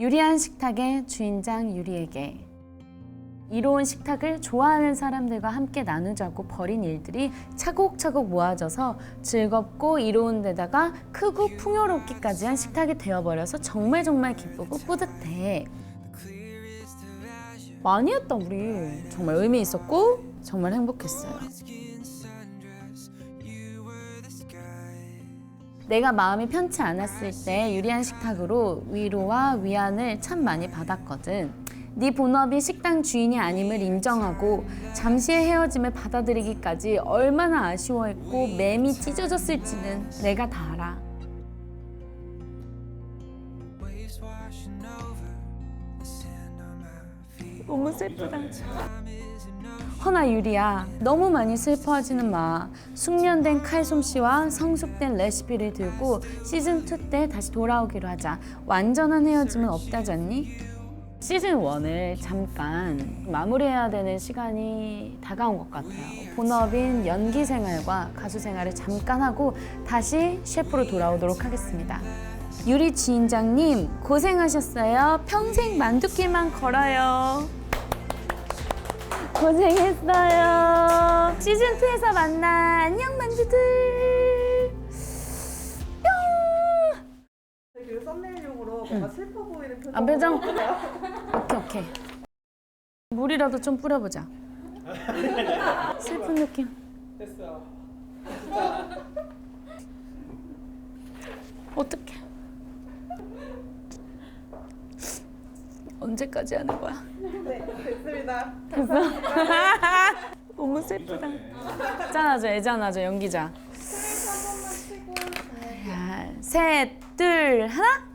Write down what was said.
유리한 식탁의 주인장 유리에게 이로운 식탁을 좋아하는 사람들과 함께 나누자고 벌인 일들이 차곡차곡 모아져서 즐겁고 이로운 데다가 크고 풍요롭기까지 한 식탁이 되어버려서 정말 정말 기쁘고 뿌듯해. 많이 했다 우리. 정말 의미 있었고 정말 행복했어요. 내가 마음이 편치 않았을 때 유리한 식탁으로 위로와 위안을 참 많이 받았거든. 네 본업이 식당 주인이 아님을 인정하고 잠시의 헤어짐을 받아들이기까지 얼마나 아쉬워했고 맴이 찢어졌을지는 내가 다 알아. 너무 슬프다. 허나 유리야, 너무 많이 슬퍼하지는 마. 숙련된 칼솜씨와 성숙된 레시피를 들고 시즌 2 때 다시 돌아오기로 하자. 완전한 헤어짐은 없다잖니? 시즌 1을 잠깐 마무리해야 되는 시간이 다가온 것 같아요. 본업인 연기 생활과 가수 생활을 잠깐 하고 다시 셰프로 돌아오도록 하겠습니다. 유리 주인장님 고생하셨어요. 평생 만두길만 걸어요. 고생했어요. 시즌 2에서 만나. 안녕 만두들. 그 썸네일용으로 뭔가 슬퍼 보이는 표정. 아, 표정? 오케이 오케이. 물이라도 좀 뿌려보자. 슬픈 느낌. 됐어. 어떡해. 언제까지 하는 거야? 네, 됐습니다. 너무 슬프다. 짠하죠, 애짠하죠, 연기자. 네. 야, 셋, 둘, 하나.